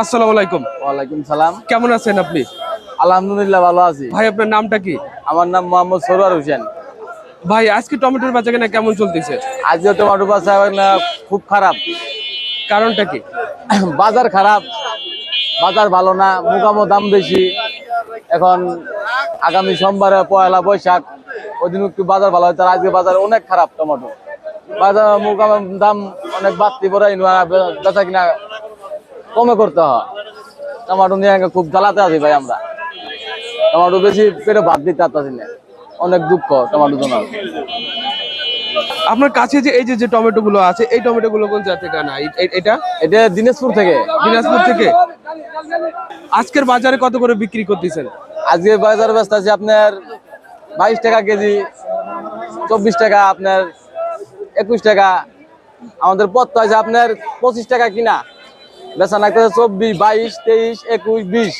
আসসালামু আলাইকুম। ওয়ালাইকুম সালাম। কেমন আছেন আপনি? আলহামদুলিল্লাহ ভালো আছি। ভাই আপনার নামটা কি? আমার নাম মোহাম্মদ সরোয়ার হোসেন। ভাই আজকে টমেটোর বেচা কেনা কেমন চলতেছে? আজকে টমেটো বাসা খুব খারাপ। কারণটা কি? বাজার খারাপ। বাজার ভালো না মুকামো দাম বেশি। এখন আগামী সোমবারে পয়লা বৈশাখ ওই দিন একটু বাজার ভালো হয় তার আজকে বাজার অনেক খারাপ টমেটো। বাজার মুকামো দাম অনেক বাড়তি পরে বেচা কিনা কমে করতে হয়। টমেটো নিয়ে খুব জ্বালাতে আছি ভাই আমরা। টমেটো বেশি পেটে ভাত দিতে পারতাছি না। অনেক দুঃখ টমেটো জন্য আপনার কাছে যে এই যে যে টমেটো গুলো আছে এই টমেটো গুলো কোন জাত থেকে এটা? এটা দিনাজপুর থেকে। দিনাজপুর থেকে? আজকের বাজারে কত করে বিক্রি করতেছেন? আজকে বাজার ব্যস্ত আছে আপনার বাইশ টাকা কেজি চব্বিশ টাকা আপনার একুশ টাকা। আমাদের পথ আছে আপনার পঁচিশ টাকা কিনা। বেচা নাকতেছে চব্বিশ বাইশ তেইশ একুশ বিশ।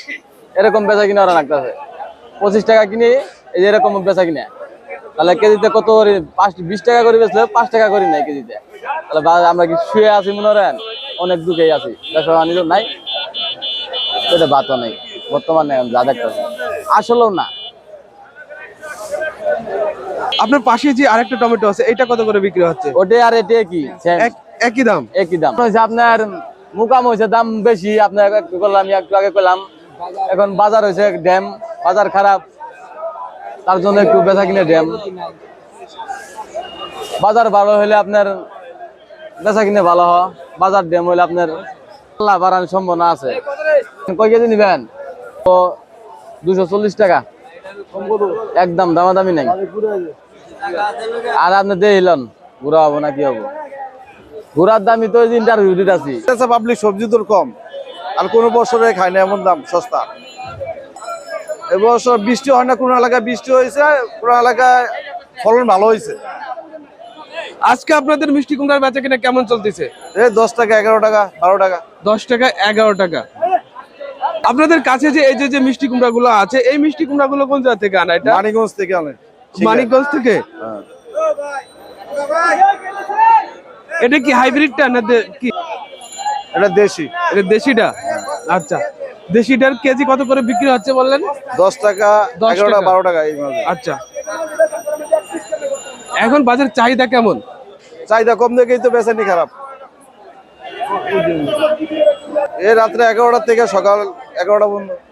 এরকম বেচা কিনা ওরা নাকতেছে। পঁচিশ টাকা কিনে এই যে এরকম বেচা কিনা। তাহলে কেজিতে কত করে? পাঁচ বিশ টাকা করে বেচলে পাঁচ টাকা করি নাই কেজিতে। তাহলে আমরা কি শুয়ে আছি মনে করেন? অনেক দুঃখেই আছি। বেচা বাণিজ্য নাই। এটা বাতও নেই। বর্তমানে যা দেখতেছে। আসলেও না। আপনার পাশে যে আরেকটা টমেটো আছে এটা কত করে বিক্রি হচ্ছে? ওটা আর এটা কি একই দাম? একই দাম। আপনার মুকাম হয়েছে, দাম বেশি, আপনার করলাম একটু আগে করলাম। এখন বাজার হয়েছে ড্যাম, বাজার খারাপ। তার জন্য একটু বেচা কিনে ড্যাম। বাজার ভালো হলে আপনার বেচা কিনে ভালো হয়। বাজার ড্যাম হলে আপনার লাভ বাড়ানোর সম্ভাবনা আছে। কয় কেজি নিবেন? তো দুশো চল্লিশ টাকা। একদম দামাদামি নাই। আর আপনি দেখলেন ঘুরা হব না কি হব? ঘোরার দামই তো ইন্টারভিউ দিতেছি। আছে পাবলিক সবজি দর কম। আর কোনো বছরে খায় না এমন দাম সস্তা। এবছর বৃষ্টি হয় না কোনো এলাকায় বৃষ্টি হয়েছে কোনো এলাকায় ফলন ভালো হয়েছে। আজকে আপনাদের মিষ্টি কুমড়ার বেচা কিনা কেমন চলতেছে? এই দশ টাকা এগারো টাকা বারো টাকা। দশ টাকা এগারো টাকা। আপনাদের কাছে যে এই যে যে মিষ্টি কুমড়া গুলো আছে এই মিষ্টি কুমড়া গুলো কোন জায়গা থেকে আনা এটা? মানিকগঞ্জ থেকে আনে। মানিকগঞ্জ থেকে? হ্যাঁ। এটা কি হাইব্রিডটা না কি? এটা দেশি। এটা দেশিটা? আচ্ছা। দেশিটার কেজি কত করে বিক্রি হচ্ছে বললেন? দশ টাকা দশ টাকা। বারো টাকা। আচ্ছা। এখন বাজার চাহিদা কেমন? চাহিদা কম দেখেই তো বেচানি খারাপ। এই রাত্রে এগারোটা থেকে সকাল এগারোটা পর্যন্ত।